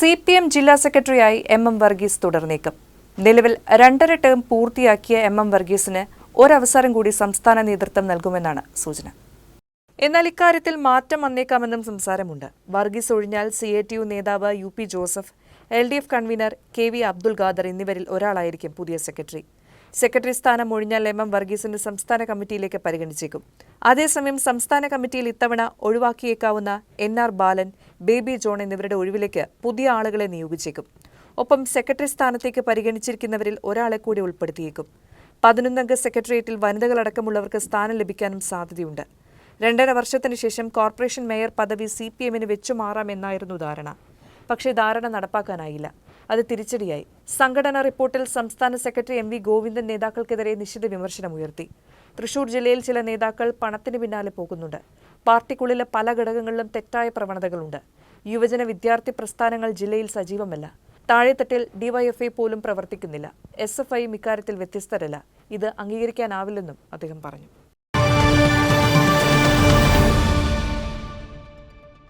C P M ജില്ലാ സെക്രട്ടറിയായി M M Varghese തുടർന്നേക്കും. നിലവിൽ രണ്ടര ടേം പൂർത്തിയാക്കിയ എം എം വർഗീസിന് ഒരവസരം കൂടി സംസ്ഥാന നേതൃത്വം നൽകുമെന്നാണ് സൂചന. എന്നാൽ ഇക്കാര്യത്തിൽ മാറ്റം വന്നേക്കാമെന്നും സംസാരമുണ്ട്. വർഗീസ് ഒഴിഞ്ഞാൽ സി എ ടി യു നേതാവ് U P Joseph L D F convener K V Abdul Khader എന്നിവരിൽ ഒരാളായിരിക്കും പുതിയ സെക്രട്ടറി. സെക്രട്ടറി സ്ഥാനം ഒഴിഞ്ഞാൽ എം എം വർഗീസിന്റെ സംസ്ഥാന കമ്മിറ്റിയിലേക്ക് പരിഗണിച്ചേക്കും. അതേസമയം സംസ്ഥാന കമ്മിറ്റിയിൽ ഇത്തവണ ഒഴിവാക്കിയേക്കാവുന്ന എൻ ആർ ബാലൻ ബേബി ജോൺ എന്നിവരുടെ ഒഴിവിലേക്ക് പുതിയ ആളുകളെ നിയോഗിച്ചേക്കും. ഒപ്പം സെക്രട്ടറി സ്ഥാനത്തേക്ക് പരിഗണിച്ചിരിക്കുന്നവരിൽ ഒരാളെ കൂടി ഉൾപ്പെടുത്തിയേക്കും. പതിനൊന്നംഗ സെക്രട്ടേറിയറ്റിൽ വനിതകളടക്കമുള്ളവർക്ക് സ്ഥാനം ലഭിക്കാനും സാധ്യതയുണ്ട്. രണ്ടര വർഷത്തിന് ശേഷം കോർപ്പറേഷൻ മേയർ പദവി സി പി എമ്മിന് വെച്ചുമാറാമെന്നായിരുന്നു ധാരണ. പക്ഷേ ധാരണ നടപ്പാക്കാനായില്ല. അത് തിരിച്ചടിയായി. സംഘടന റിപ്പോർട്ടിൽ സംസ്ഥാന സെക്രട്ടറി എം വി ഗോവിന്ദൻ നേതാക്കൾക്കെതിരെ നിശ്ചിത വിമർശനമുയർത്തി തൃശൂർ ജില്ലയിൽ ചില നേതാക്കൾ പണത്തിന് പിന്നാലെ പോകുന്നുണ്ട്. പാർട്ടിക്കുള്ളിലെ പല ഘടകങ്ങളിലും തെറ്റായ പ്രവണതകളുണ്ട്. യുവജന വിദ്യാർത്ഥി പ്രസ്ഥാനങ്ങൾ ജില്ലയിൽ സജീവമല്ല. താഴെത്തട്ടിൽ ഡിവൈഎഫ്ഐ പോലും പ്രവർത്തിക്കുന്നില്ല. എസ് എഫ് ഐയും ഇക്കാര്യത്തിൽ വ്യത്യസ്തരല്ല. ഇത് അംഗീകരിക്കാനാവില്ലെന്നും അദ്ദേഹം പറഞ്ഞു.